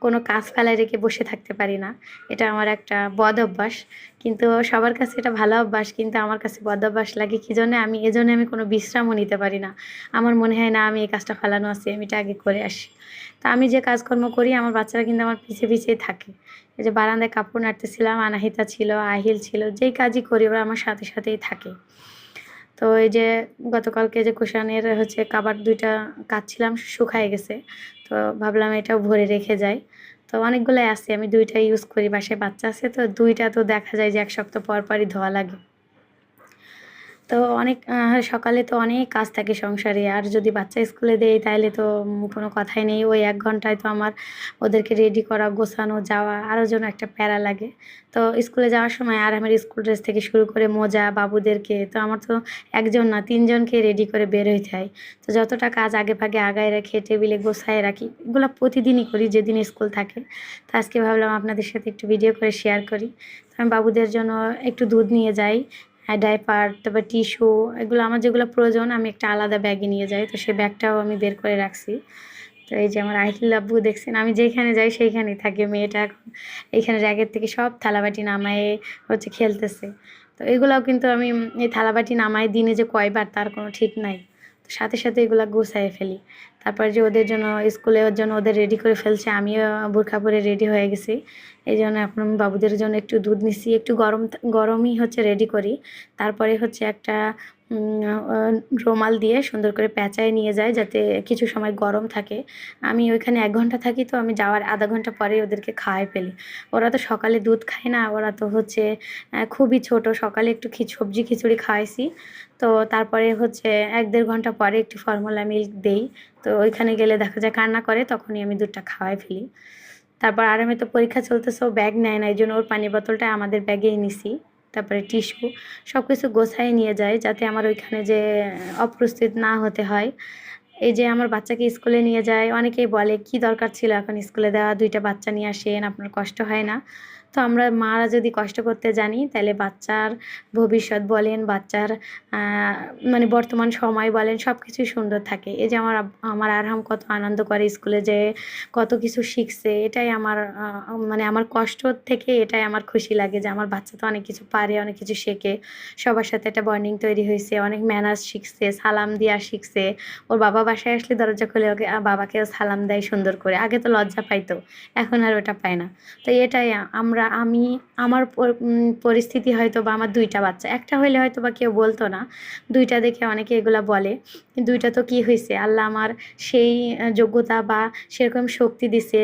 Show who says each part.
Speaker 1: কোনো কাজ ফেলায় রেখে বসে থাকতে পারি না। এটা আমার একটা বদ অভ্যাস। কিন্তু সবার কাছে এটা ভালো অভ্যাস, কিন্তু আমার কাছে বদ অভ্যাস লাগে কী জন্যে? আমি, এজন্য আমি কোনো বিশ্রামও নিতে পারি না। আমার মনে হয়, না, আমি এই কাজটা ফেলানো আছি, আমি এটা আগে করে আসি। তা আমি যে কাজকর্ম করি, আমার বাচ্চারা কিন্তু আমার পিছিয়ে পিছিয়ে থাকে। এই যে বারান্দায় কাপড় নাড়তেছিলাম, আনাহিতা ছিল, আহিল ছিল, যেই কাজই করি, ওরা আমার সাথে সাথেই থাকে। তো এই যে গতকালকে যে কুশানের হচ্ছে কাবার দুইটা কাচ্ছিলাম শুকায় গেছে। তো ভাবলাম এটাও ভরে রেখে যাই। তো অনেকগুলোই আছে, আমি দুইটা ইউজ করি, বাসায় বাচ্চা আছে, তো দুইটা তো দেখা যায় যে এক সপ্তাহ পর পরই ধোয়া লাগে। তো অনেক সকালে তো অনেক কাজ থাকে সংসারে। আর যদি বাচ্চা স্কুলে দেয় তাহলে তো কোনো কথাই নেই। ওই এক ঘন্টায় তো আমার ওদেরকে রেডি করা, গোছানো, যাওয়া আরও যেন একটা প্যারা লাগে। তো স্কুলে যাওয়ার সময় আর আমার স্কুল ড্রেস থেকে শুরু করে মোজা, বাবুদেরকে, তো আমার তো একজন না, তিনজনকে রেডি করে বের হইতে হয়। তো যতটা কাজ আগে ভাগে আগায় রেখে, টেবিলে গোছায় রাখি, এগুলো প্রতিদিনই করি যেদিন স্কুল থাকে। তো আজকে ভাবলাম আপনাদের সাথে একটু ভিডিও করে শেয়ার করি। আমি বাবুদের জন্য একটু দুধ নিয়ে যাই। ডাইপার তারপর টিস্যু এগুলো আমার যেগুলো প্রয়োজন, আমি একটা আলাদা ব্যাগে নিয়ে যাই। তো সেই ব্যাগটাও আমি বের করে রাখছি। তো এই যে আমার আহিল আব্বু দেখছেন, আমি যেখানে যাই সেইখানেই থাকি মেয়েটা এখন। এইখানে র্যাগের থেকে সব থালাবাটি নামায়ে হচ্ছে খেলতেছে। তো এগুলোও কিন্তু আমি, এই থালাবাটি নামায় দিনে যে কয়বার তার কোনো ঠিক নাই। সাথে সাথে এগুলা গুছাই ফেলি। তারপর যে ওদের জন্য, স্কুলে ওর জন্য ওদের রেডি করে ফেলছে, আমিও বোরখা পরে রেডি হয়ে গেছি। এই জন্য এখন বাবুদের জন্য একটু দুধ নিছি, একটু গরম, গরমই হচ্ছে রেডি করি। তারপরে হচ্ছে একটা রুমাল দিয়ে সুন্দর করে পেঁচায় নিয়ে যায় যাতে কিছু সময় গরম থাকে। আমি ওইখানে এক ঘণ্টা থাকি তো আমি যাওয়ার আধা ঘণ্টা পরে ওদেরকে খাওয়াই ফেলি। ওরা তো সকালে দুধ খায় না, ওরা তো হচ্ছে খুবই ছোট। সকালে একটু সবজি খিচুড়ি খাওয়াইছি। তো তারপরে হচ্ছে এক দেড় ঘণ্টা পরে একটু ফর্মুলা মিল্ক দেই। তো ওইখানে গেলে দেখা যায় কান্না করে, তখনই আমি দুধটা খাওয়াই ফেলি। তারপর আরামে তো পরীক্ষা চলতেছে, ও ব্যাগ নেয় না এই জন্য ওর পানি বোতলটা আমাদের ব্যাগেই নিছি। তারপরে টিস্যু সব কিছু গোছায় নিয়ে যায় যাতে আমার ওইখানে যে অপ্রস্তুত না হতে হয়। এই যে আমার বাচ্চাকে স্কুলে নিয়ে যায়, অনেকেই বলে, কি দরকার ছিল এখন স্কুলে দেওয়া? দুইটা বাচ্চা নিয়ে আসেন, আপনার কষ্ট হয় না। তো আমরা মারা যদি কষ্ট করতে জানি, তাহলে বাচ্চার ভবিষ্যৎ বলেন, বাচ্চার মানে বর্তমান সময় বলেন সব কিছুই সুন্দর থাকে। এই যে আমার আমার আরহাম কত আনন্দ করে স্কুলে যে কত কিছু শিখছে, এটাই আমার মানে আমার কষ্ট থেকে এটাই আমার খুশি লাগে যে আমার বাচ্চা তো অনেক কিছু পারে, অনেক কিছু শেখে। সবার সাথে একটা বর্নিং তৈরি হয়েছে, অনেক ম্যানার্স শিখছে, সালাম দেওয়া শিখছে। ওর বাবা বাসায় আসলে দরজা খুলে ওকে বাবাকেও সালাম দেয় সুন্দর করে। আগে তো লজ্জা পাইতো, এখন আর ওটা পায় না। তো এটাই আমরা আমি আমার পরিস্থিতি হয়তো বা আমার দুইটা বাচ্চা। একটা হইলে হয়তো বা কেউ বলতো না, দুইটা দেখে অনেকে এগুলা বলে। দুইটা তো কি হয়েছে আল্লাহ আমার সেই যোগ্যতা বা সেরকম শক্তি দিছে